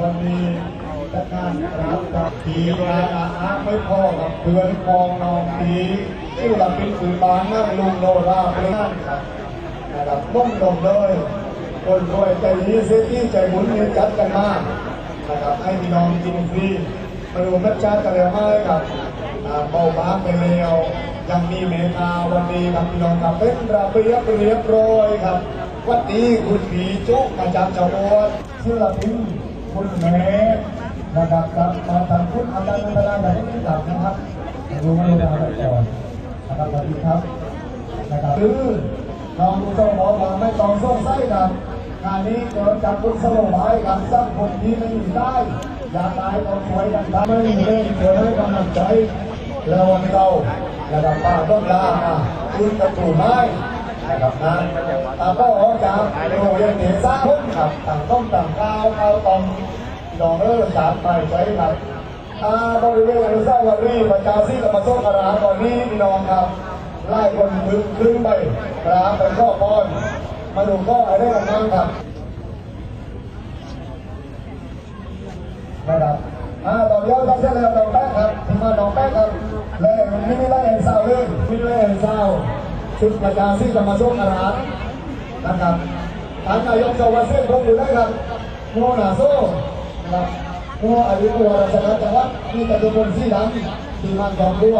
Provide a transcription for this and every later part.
วันนี้จากการรับกับทีมาอาไม่พอกับเพื่อนกองนองทีชื่อหลักเป็นสื่อบานนั่งลุงโนราเพื่อนครับนะครับมุ่งตรงเลยคนรวยใจดีเซตี้ใจบุญเนี่ยจัดกันมากนะครับให้พี่น้องกินฟรีมาดูนักชาติกันแล้วไหมครับอ่าเบาบางไปแล้ว ยังมีเมตาวันนี้ครับพี่น้องครับเป็นระเบียบเรียบร้อยครับ วันนี้คุณผีโจุกมาจากจังหวัดชื่อละพิมคุณแม่นะครับครับมาทำคุณอาจารย์นันาอย่างนี้กลับนะครับดูไม่ได้มาก่อนนะครับสวัสดีครับนะครับคือน้องส่งบอกว่าไม่ต้องส่งไส้กันงานนี้เกิดจากคุณสโลบายกับสร้างคนที่ไม่มีได้อยากตายต้องสวยกันครับไม่มีเล่นเกิดให้กำลังใจแล้ววันเรา นะครับป้าต้องลาคุณกระถูไม้นะครับนะตาก็ออกจากโรงเรียนเทศาพุ่มครับต่างต้องต่างก้าวก้าวตองดองเออสามไปใช้ครับอ่าบริเวณอนุสาวรีย์ประชาซีกับมาโซกราตอนนี้พี่น้องครับไล่คนขึ้นขึ้นไปกราบไปข้อพรมาดูก็ออะไรกันบ้างครับนะครับอ่าต่อเยอดครับเส้นแล้วดอกแป้งครับทีมงานดอกแป้งครับ เอ็นซาวชุดประชาซีกับมาโซกรานะครับทางนายกสวัสดิ์เส้นพงศ์อยู่ได้ครับโมนาโซนะครับเพราะอายุตัวราชการจังหวัดมีแต่ตัวคนสีดำทีมงานของตัว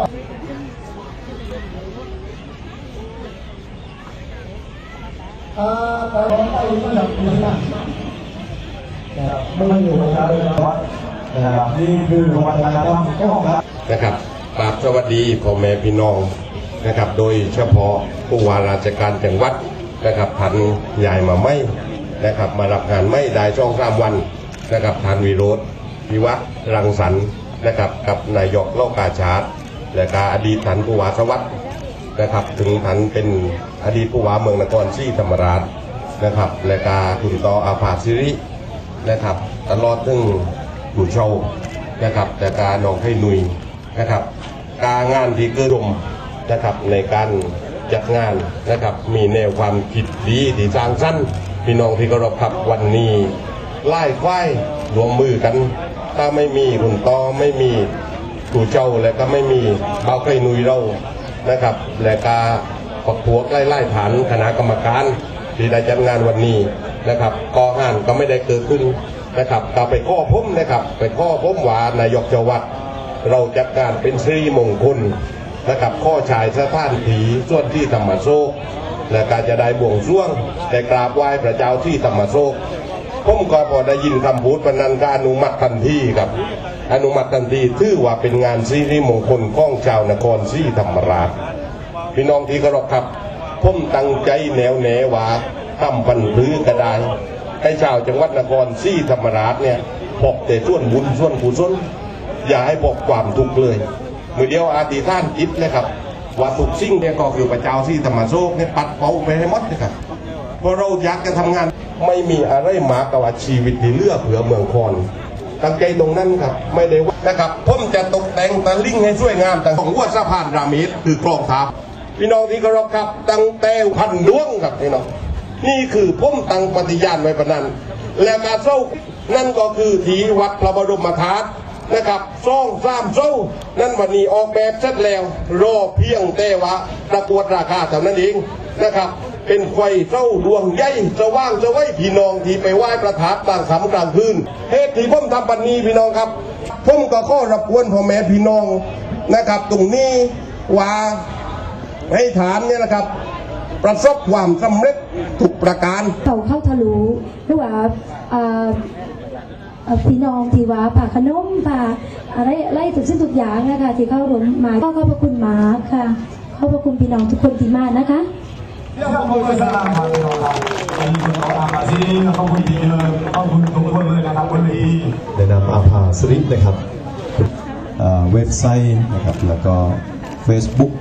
อ่าแต่ผมไปไม่หลับดีนะไม่อยู่ประชาชนวัดนะครับนี่คือวัฒนธรรมของเรานะครับกราบสวัสดีพ่อแม่พี่น้อง นะครับ โดยเฉพาะผู้ว่าราชการจังหวัดนะครับท่านยายมาไม่นะครับ มารับงานไม่ได้ช่องสามวันนะครับท่านวิโรธพิวัตรรังสรรค์นะครับ กับนายกโลกาชาติและก็อดีตท่านผู้ว่าสวัสดิ์นะครับ ถึงท่านเป็นอดีตผู้ว่าเมืองนครศรีธรรมราชนะครับ และก็คุณต่ออาภาสิรินะครับ ตลอดถึงหมู่เชานะครับ แต่การนองให้หนุยนะครับ การงานที่เกิดดม นะครับในการจัดงานนะครับมีแนวความคิดดีที่สร้างสรรค์พี่น้องที่เคารพครับวันนี้ไล่ควายรวมมือกัน ถ้าไม่มีคุณต่อไม่มีถูเจ้าและก็ไม่มีเบาไก่นุยเรานะครับ และกาปักผัวใกล้ไล่ฐานคณะกรรมการที่ได้จัดงานวันนี้นะครับกองานก็ไม่ได้เกิดขึ้นนะครับก็ไปข้อพ้มนะครับ ไปข้อพ้มหวานนายกจังหวัด เราจัดการเป็นสริมงคล นะครับข้อชายสถานผีส่วนที่ธรรมโศกและการจะได้บวงสรวงแต่กราบไหว้พระเจ้าที่ธรรมโศกผมก็พอได้ยินคำพูดปนันก็อนุมัติทันทีครับ อนุมัติทันทีถือว่าเป็นงานสิริมงคลข้องชาวนครศรีธรรมราชพี่น้องที่เคารพครับผมตั้งใจแนวแนว่าทำพันธุ์พื้นกระไดให้ชาวจังหวัดนครศรีธรรมราชเนี่ยพกแต่ส่วนบุญส่วนกุศลอย่าให้พกความทุกข์เลย มือเดียวอาติท่านคิดนะครับว่าทุกสิ่งเนี่ยก็คือพระเจ้าที่ธรรมโชคเนี่ยปัดเป่าไปให้หมดนะครับเพราะเราอยากจะทำงานไม่มีอะไรมากกว่าชีวิตที่เลือกเผื่อเมืองคอนตั้งใจตรงนั้นครับไม่ได้ว่านะครับผมจะตกแต่งตะลิ่งให้สวยงามแต่ของวัดสะพานรามิตรคือกรองทัพพี่น้องที่เคารพครับตั้งแต่พันดวงครับพี่น้องนี่คือผมตังปฏิญาณไว้ปะนั้น และมาเศร้านั่นก็คือที่วัดพระบรมธาตุ นะครับซ่องสามเศร้านั่นวันนี้ออกแบบเสร็จแล้วรอเพียงแต่ว่าประกวดราคาเท่านั้นเองนะครับ เป็นไฟเจ้าดวงใหญ่สว่างจะไว้พี่น้องที่ไปไหว้ประทับต่างคำกลางคืนเหตุที่ผมทำปันนี้พี่น้องครับผมก็ข้อรับกวนพ่อแม่พี่น้องนะครับ ตรงนี้ว่าให้ฐานเนี่ยนะครับ ประสบความสำเร็จทุกประการเขาเข้าทะลุหรือว่า พี่น้องที่ว่าผ่าขนมผ่าอะไรไล่ทุกสิ่งทุกอย่างนะคะที่เข้ารวมมาก็ขอบพระคุณมาค่ะขอบพระคุณพี่น้องทุกคนที่มานะคะ Ya kamu bersalam Alhamdulillah. Ini orang asli, kamu di kamu tunggu นะครับวันนี้ในนามอาภาสรินะครับเอ่อเว็บไซต์นะครับแล้วก็ Facebook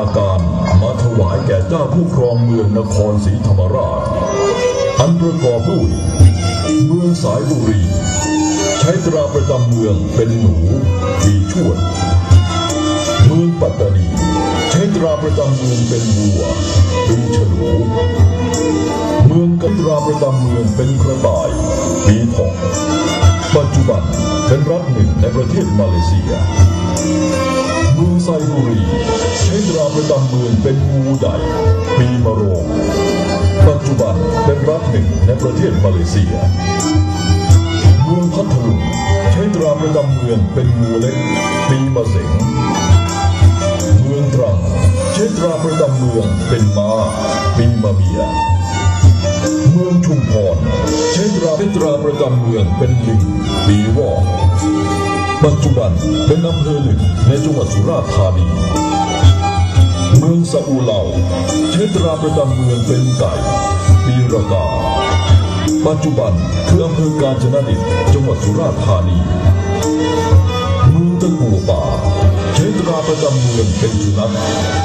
าการมาถวายแก่เจ้าผู้ครองเมืองนครศรีธรรมราช อันประกอบด้วยเมืองสายบุรี ใช้ตราประจำเมืองเป็นหนูปีชวด เมืองปัตตานี ใช้ตราประจำเมืองเป็นวัวปีฉลูเมืองกันตราประจำเมืองเป็นกระต่ายปีถองปัจจุบันเป็นรัฐหนึ่งในประเทศมาเลเซีย มืองไซบุรีใช้ตราประจำเมืองเป็นงูใหญ่ปีมะโรงปัจจุบันเป็นรัฐหนึ่งในประเทศมาเลเซีย เมืองพัทลุงใช้ตราประจำเมืองเป็นงูเล็กปีมะเสงเมืองตรังใช้ตราประจำเมืองเป็นม้าปีมะเมียเมืองชุมพรใช้ตราเป็นตราประจำเมืองเป็นลิงปีวอก ปัจจุบันเป็นอำเภอหนึ่งในจังหวัดสุราษฎร์ธานีเมืองสะอูเหล่าใช้ตราประจำเมืองเป็นไก่ปีรากา ปัจจุบันคืออำเภอกาญจนดิตจังหวัดสุราษฎร์ธานีเมืองตะกัวป่าใช้ตราประจำเมืองเป็นสุนัข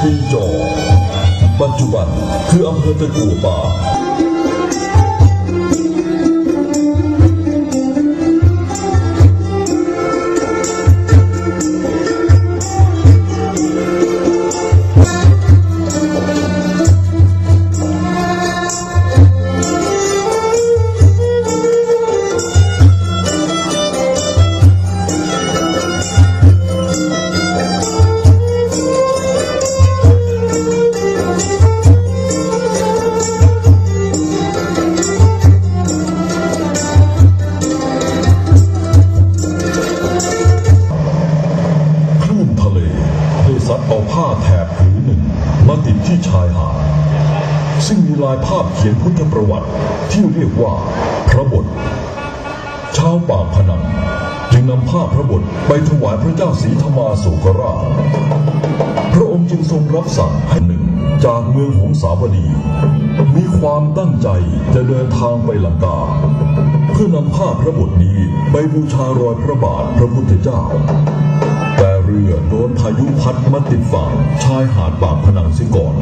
ปีจอ ปัจจุบันคืออำเภอตะกัวป่า ทธประวัติที่เรียกว่าพระบทชาวปากพนังจึงนำผ้าพระบทไปถวายพระเจ้าศรีธรรมาโศกราช พระองค์จึงทรงรับสั่งให้หนึ่งจากเมืองหงสาวดี มีความตั้งใจจะเดินทางไปลังกา เพื่อนำผ้าพระบทนี้ไปบูชารอยพระบาทพระพุทธเจ้า แต่เรือโดนพายุพัดมาติดฝั่งชายหาดปากพนังเสียก่อน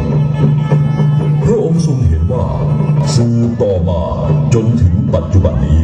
พระองค์ทรงเห็นว่าสื่อต่อมาจนถึงปัจจุบันนี้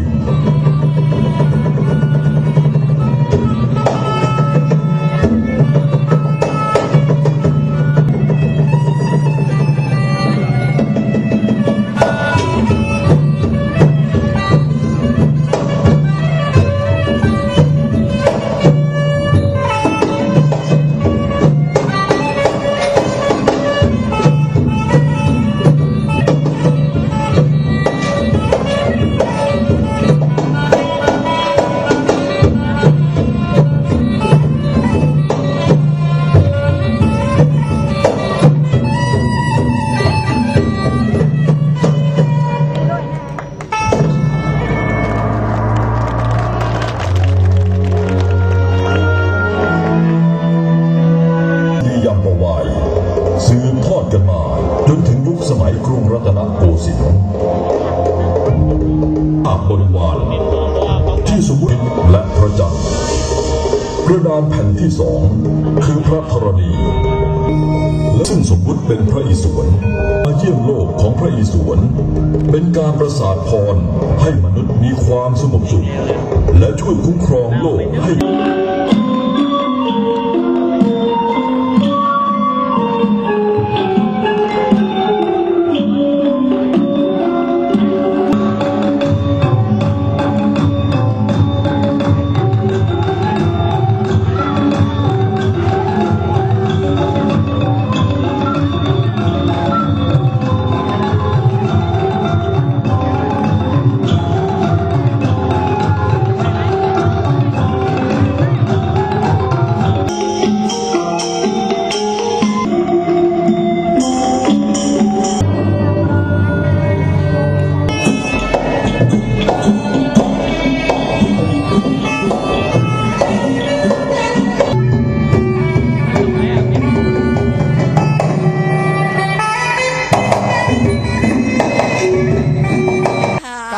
จนถึงยุคสมัยกรุงรัตนโกสินทร์ภาพบริวารที่สมมุติและพระจันทร์กระดานแผ่นที่สองคือพระธรณีและซึ่งสมมุติเป็นพระอิศวรมาเยี่ยมโลกของพระอิศวรเป็นการประสาทพรให้มนุษย์มีความสงบสุข และช่วยคุ้มครองโลกให้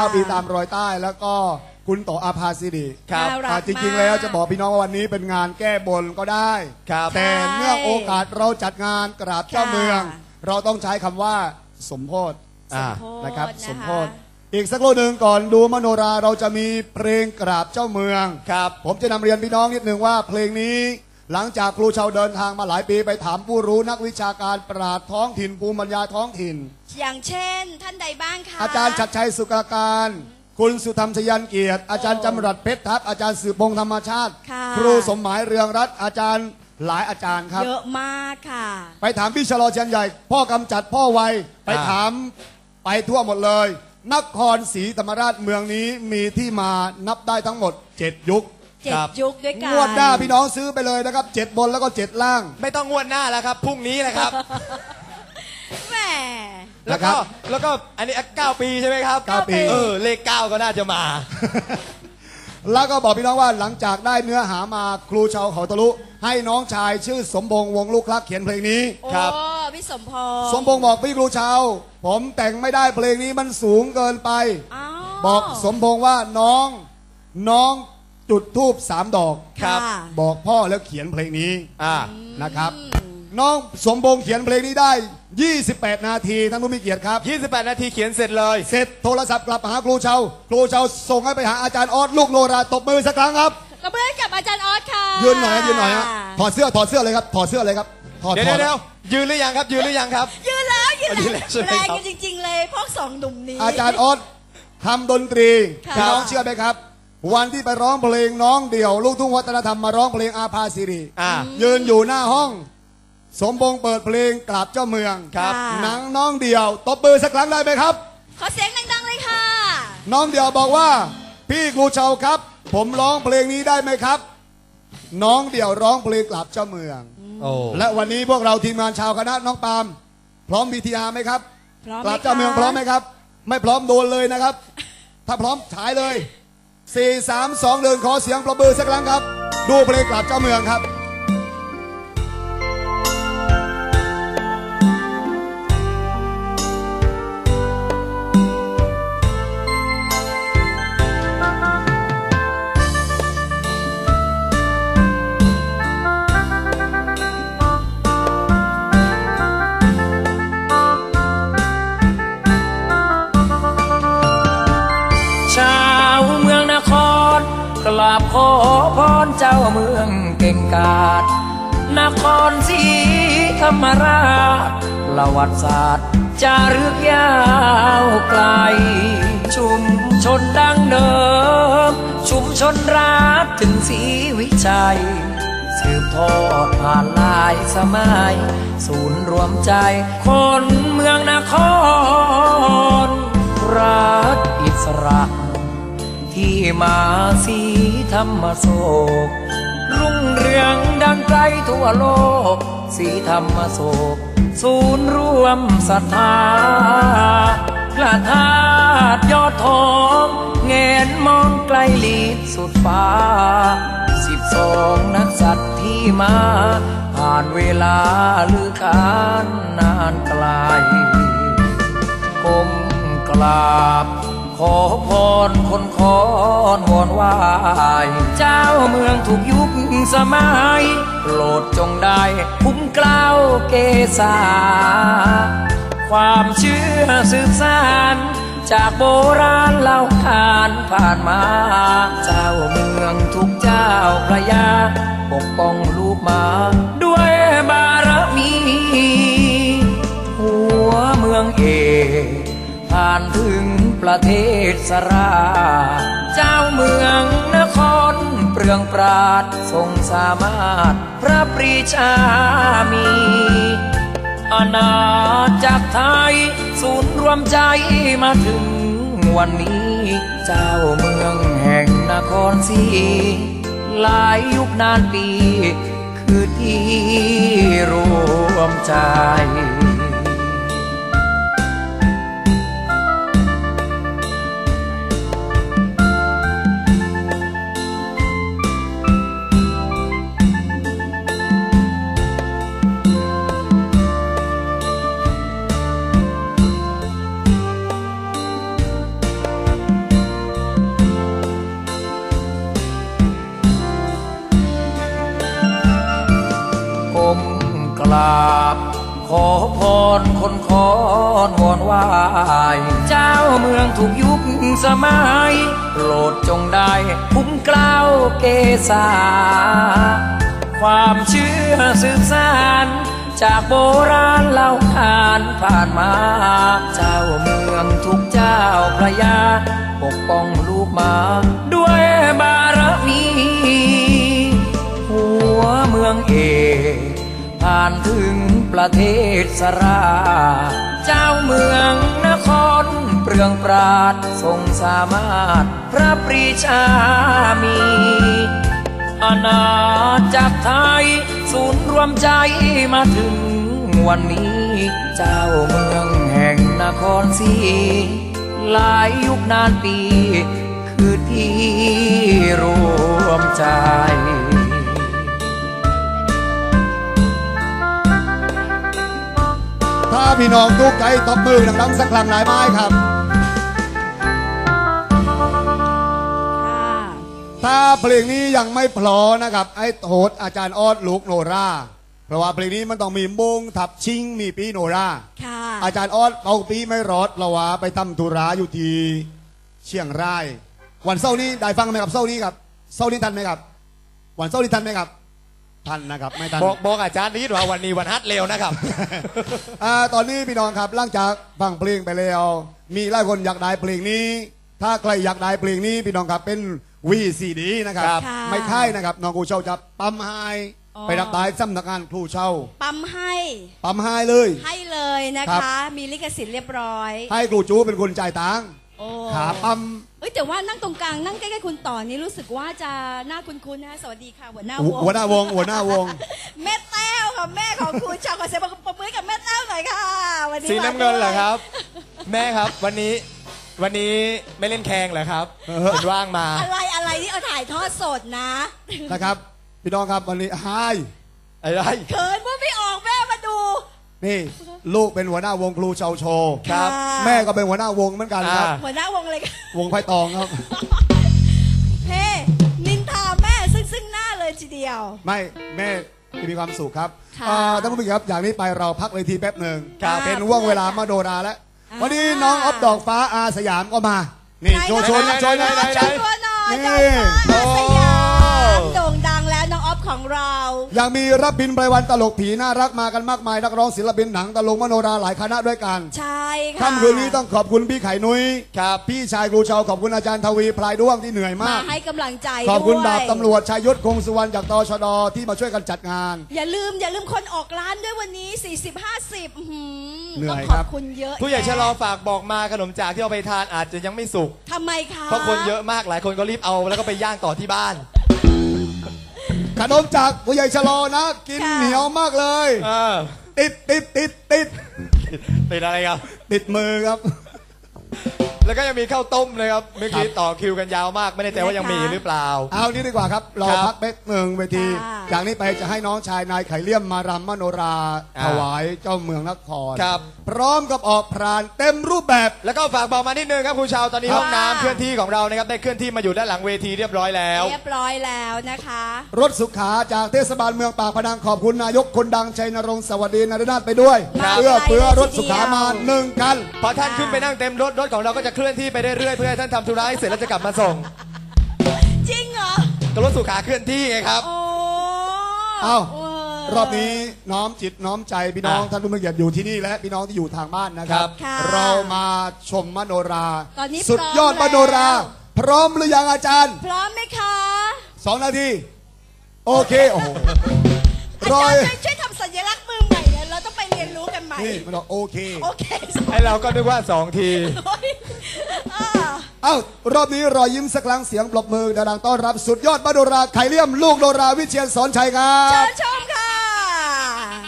9 ปีตามรอยใต้ แล้วก็คุณต่ออาภาสิริครับน่ารักอ่าจริง ๆ แล้วจะบอกพี่น้องว่าวันนี้เป็นงานแก้บนก็ได้ ครับ แต่เนื่องโอกาสเราจัดงานกราบเจ้าค่ะเมืองเราต้องใช้คำว่าสมโพธิอ่าโพธินะครับนะคะสมโพธิอีกสักครู่หนึ่งก่อนดูมโนราเราจะมีเพลงกราบเจ้าเมือง ครับ ผมจะนำเรียนพี่น้องนิดหนึ่งว่าเพลงนี้ หลังจากครูชาวเดินทางมาหลายปีไปถามผู้รู้นักวิชาการปราดท้องถิ่นภูมิปัญญาท้องถิ่น อย่างเช่น ท่านใดบ้างคะอาจารย์ชัดชัยสุกาการ คุณสุธรรมชยันเกียรติ อาจารย์จำรัดเพชรทัพอาจารย์สืบพงษ์ธรรมชาติ ค่ะ ครูสมหมายเรืองรัตน์อาจารย์หลายอาจารย์ครับ เยอะมากค่ะ ไปถามพี่ชะลอเชียนใหญ่ พ่อกำจัดพ่อไวยไปอ่าถามไปทั่วหมดเลย นครศรีธรรมราชเมืองนี้มีที่มานับได้ทั้งหมด 7 ยุค เจ็ดครับ ยุคด้วยกัน งวดหน้าพี่น้องซื้อไปเลยนะครับเจ็ดบนแล้วก็เจ็ดล่าง ไม่ต้องงวดหน้าแล้วครับพรุ่งนี้นะครับ แหม แล้วก็นะครับแล้วก็อันนี้เก้าปีใช่ไหมครับเก้าปี เออเลขเก้าก็น่าจะมา แล้วก็บอกพี่น้องว่าหลังจากได้เนื้อหามาครูชาวเขาตะลุ ให้น้องชายชื่อสมพงษ์วงลูกคลักเขียนเพลงนี้ โอ้ครับ พี่สมพงษ์สมพงษ์บอกพี่ครูชาวผมแต่งไม่ได้เพลงนี้มันสูงเกินไปอ้าวบอกสมพงษ์ว่าน้องน้อง จุดทูบสามดอกครับค่ะ บอกพ่อแล้วเขียนเพลงนี้อ่า นะครับ น้องสมพงษ์เขียนเพลงนี้ได้ 28 นาทีท่านผู้มีเกียรติครับ 28 นาทีเขียนเสร็จเลย เสร็จโทรศัพท์กลับมาหาครูเชาครูเชาส่งให้ไปหาอาจารย์ออสลูกโนราตบมือสักครั้งครับเราเพื่อนกับอาจารย์ออสค่ะยืนหน่อยฮะยืนหน่อยฮะถอดเสื้อถอดเสื้อเลยครับถอดเสื้อเลยครับถอดเดี๋ยวถอเดี๋ดยวเดี๋ยวยืนหรือยังครับ ยืนหรือยังครับ ยืนแล้วยืนยืนแล้แล้ววใช่ไหมแรงครับ กันจริง ๆ เลยพวกสองหนุ่มนี้ อาจารย์ออสทำดนตรีค่ะ พี่น้องเชื่อไหมครับ วันที่ไปร้องเพลงน้องเดี่ยว ลูกทุ่งวัฒนธรรมมาร้องเพลงอาภาสิริอ่า ยืนอยู่หน้าห้อง สมพงษ์เปิดเพลงกราบเจ้าเมืองครับะหนังน้องเดี่ยวตบมือสักครั้งได้ไหมครับ ขอเสียงดังๆเลยค่ะ น้องเดี่ยวบอกว่า พี่ครูเชาครับ ผมร้องเพลงนี้ได้ไหมครับ น้องเดี่ยวร้องเพลงกราบเจ้าเมือง โอ้และวันนี้พวกเราทีมงานชาวคณะน้องปาล์มพร้อมบีทีอาร์ไหมครับพร้อมไหกราบเจ้าเมืองพร้อมไหมครับ ไม่พร้อมโดนเลยนะครับ ถ้าพร้อมฉายเลย 4 3 2เดินขอเสียงประมือสักครั้งครับ ดูเพลงกลับเจ้าเมืองครับ ราบขอพรเจ้าเมืองเก่งกาจนครศรีธรรมราชประวัติศาสตร์จารึกยาวไกล ชุมชนดังเดิม ชุมชนรักถึงศรีวิชัย สืบทอดผ่านหลายสมัย ศูนย์รวมใจ คนเมืองนคร รัฐอิสระ ที่มาสีธรรมโศก รุ่งเรืองดังไกลทั่วโลก สีธรรมโศก ศูนย์รวมศรัทธาพระธาตุยอดทองเงนมองไกลลีดสุดฟ้า สิบสองนักสัตว์ที่มา ผ่านเวลาลือการนานไกลก้มกราบ ขอพรคนคอนวอนไหวายเจ้าเมืองถูกยุคสมัยโปรดจงได้คุ้มกล้าวเกษาความเชื่อสืบสานจากโบราณเล่าขานผ่านมา เจ้าเมืองทุกเจ้าพระยา ปกป้องลูกมา ด้วยบารมี หัวเมืองเอกผ่านถึง ประเทศสรา เจ้าเมืองนครเปลืองปราดทรงสามารถพระปรีชามีอาณาจักรไทย ศูนย์รวมใจมาถึงวันนี้ เจ้าเมืองแห่งนครศรีหลายยุคนานปี คือที่รวมใจ ยกยุคสมัยโปรดจงได้คุ้มกล้าวเกษาความเชื่อสืบสานจากโบราณเล่าขานผ่านมา เจ้าเมืองทุกเจ้าพระยา ปกป้องลูกมา ด้วยบารมีหัวเมืองเอกผ่านถึงประเทศสรา เจ้าเมืองนคร เปลืองปราดทรงสามารถพระปรีชามีอาณาจักรไทย ศูนย์รวมใจมาถึงวันนี้ เจ้าเมืองแห่งนครศรีหลายยุคนานปี คือที่รวมใจถ้าพี่น้องทุกใจตบมือดังๆสักครั้งหลายไม้ครับ ถ้าเพลงนี้ยังไม่พลอนะครับไอ้โทษอาจารย์ออดลูกโนรา เพราะว่าเพลงนี้มันต้องมีมงทับชิงมีปีโนราค่ะอาจารย์ออดเอาปีไม่รอดเราว่าไปทำธุระอยู่ที่เชียงราย วันเสาร์นี้ได้ฟังไหมครับเสาร์นี้ครับเสาร์นี้ทันไหมครับ วันเสาร์นี้ทันไหมครับทันนะครับไม่ทันบอกบอกอาจารย์นิดว่าวันนี้วันฮัทเร็วนะครับอ่าตอนนี้พี่น้องครับหลังจากฟังเพลงไปแล้ว มีหลายคนอยากได้เพลงนี้ ถ้าใครอยากได้เพลงนี้พี่น้องครับเป็น วีซีดีนะครับครับค่ะไม่ค่ายนะครับน้องครูเช่าจะปั๊มให้อ๋อ ไปรับได้สำนักงานครูเช่าปั๊มให้ปั๊มให้เลย ให้เลยนะครัคะ บ มีลิขสิทธิ์เรียบร้อย ให้ครูจูเป็นคนจ่ายตังค์โอ้ขาปั๊ม เอ้ยแต่ว่านั่งตรงกลางนั่งใกล้ๆคุณต่อนี่รู้สึกว่าจะน่าคุ้นๆนะสวัสดีค่ะหัวหน้าวงหัวหน้าวงหัวหน้าวง แม่แต้วค่ะแม่ของครูชาวขอเสียงปรบมือกับแม่แต้วหน่อยค่ะวันนี้สีน้ำเงินเหรอครับมาด้วยแม่ครับวันนี้ วันนี้ไม่เล่นแข่งเหรอครับเออเห็นว่างมา อะไรอะไรที่เอาถ่ายทอดสดนะนะครับ พี่น้องครับวันนี้ไฮอะไรเขินว่าไม่ออกแม่มาดู นี่ ลูกเป็นหัวหน้าวงครูเช่าโชว์ครับ แม่ก็เป็นหัวหน้าวงเหมือนกันครับอ่าหัวหน้าวงเลยค่ะวงไพ่ตองครับเฮ้นินทาแม่ซึ่งซึ่งหน้าเลยทีเดียว ไม่แม่จะมีความสุขครับค่ะอ่าท่านผู้ชมครับ อย่างนี้ไปเราพักเวทีแป๊บหนึ่งครับเป็นว่วงเวลามาโดราแล้วอ่า วันนี้น้องออฟดอกฟ้าอาสยามก็มา นี่ไหนโชว์โชว์ไหนโชว์ไหนนะไหนโชว์ตัวหน่อยนี่ดอกฟ้าอาสยาม ของเรา ยังมีรับบินไพรวันตลกผีน่ารักมากันมากมายนักร้องศิลปินหนังตลกมโนราหลายคณะด้วยกัน ใช่ค่ะค่ำคืนนี้ต้องขอบคุณพี่ไข่นุ้ยครับพี่ชายครูชาวขอบคุณอาจารย์ทวีพลายด้วงที่เหนื่อยมามากให้กำลังใจขอบคุณด้วยดาบตำรวจชายยศคงสุวรรณจากตชดที่มาช่วยกันจัดงาน อย่าลืมอย่าลืมคนออกร้านด้วยวันนี้ 40 50อื้อหือเหนื่ต้อองยขครัอบบคุณเยอะผู้ใหญ่แยชะลอฝากบอกมาขนมจากที่เอาไปทานอาจจะยังไม่สุกทำไมคะเพราะคนเยอะมากหลายคนก็รีบเอาแล้วก็ไปย่างต่อที่บ้านข นมจากผู้ใหญ่ชะลอนะ กินเหนียวมากเลย เออติดติดติดติดเป็นอะไรครับ ติดมือครับ แล้วก็ยังมีข้าวต้มเลยครับเมื่อกี้ต่อคิวกันยาวมาก ไม่แน่ใจว่ายังมีหรือเปล่า เอานี้ดีกว่าครับรอครับพักเป๊กหนึ่งเวทีจากนี้ไปจะให้น้องชายนายไข่เลี่ยมมารำมโนราอ่าถวายเจ้าเมืองนครครับ พร้อมกับออกพรานเต็มรูปแบบ แล้วก็ฝากบอกมานิดนึงครับครูชาวตอนนี้ห้องน้ำเคลื่อนที่ของเรานะครับได้เคลื่อนที่มาอยู่ด้านหลังเวทีเรียบร้อยแล้ว เรียบร้อยแล้วนะคะ รถสุขาจากเทศบาลเมืองปากพนังขอบคุณนายกคนดังชัยนรงค์สวัสดีนรนาถไปด้วยครับ เพื่อเพื่อไปเลยรถสุขามาหนึ่งกัน พอท่านขึ้นไปนั่งเต็มรถรถของเราก็จะเคลื่อนที่ไปเรื่อยๆเพื่อให้ท่านทำธุระให้เสร็จแล้วจะกลับมาส่งจริงเหรอ ก็รถสุขาเคลื่อนที่ไงครับ โอ้เอ้าเอรอบนี้น้อมจิตน้อมใจพี่น้องอะท่านผู้มีเกียรติอยู่ที่นี่และพี่น้องที่อยู่ทางบ้านนะครับค่ะเรามาชมมโนรา ตอนนี้สุดยอดพร้มอมโนรา แล้ว พร้อมหรือยังอาจารย์พร้อมไหมคะสองนาที โอเคโอ้โหอารจาอรยย์ช่วยช่วยทำสัญลักษณ์ ยนรู้กันใหม่นี่มันบอกโอเคโอเคไอเราก็นึกว่าสองทีโอ้ยอ่าเอ้ารอบนี้รอยยิ้มสักครั้งเสียงปรบมือดังๆต้อนรับสุดยอดมโนราไข่เลี่ยมลูกโนราวิเชียนสอนชัยครัเชิบญชม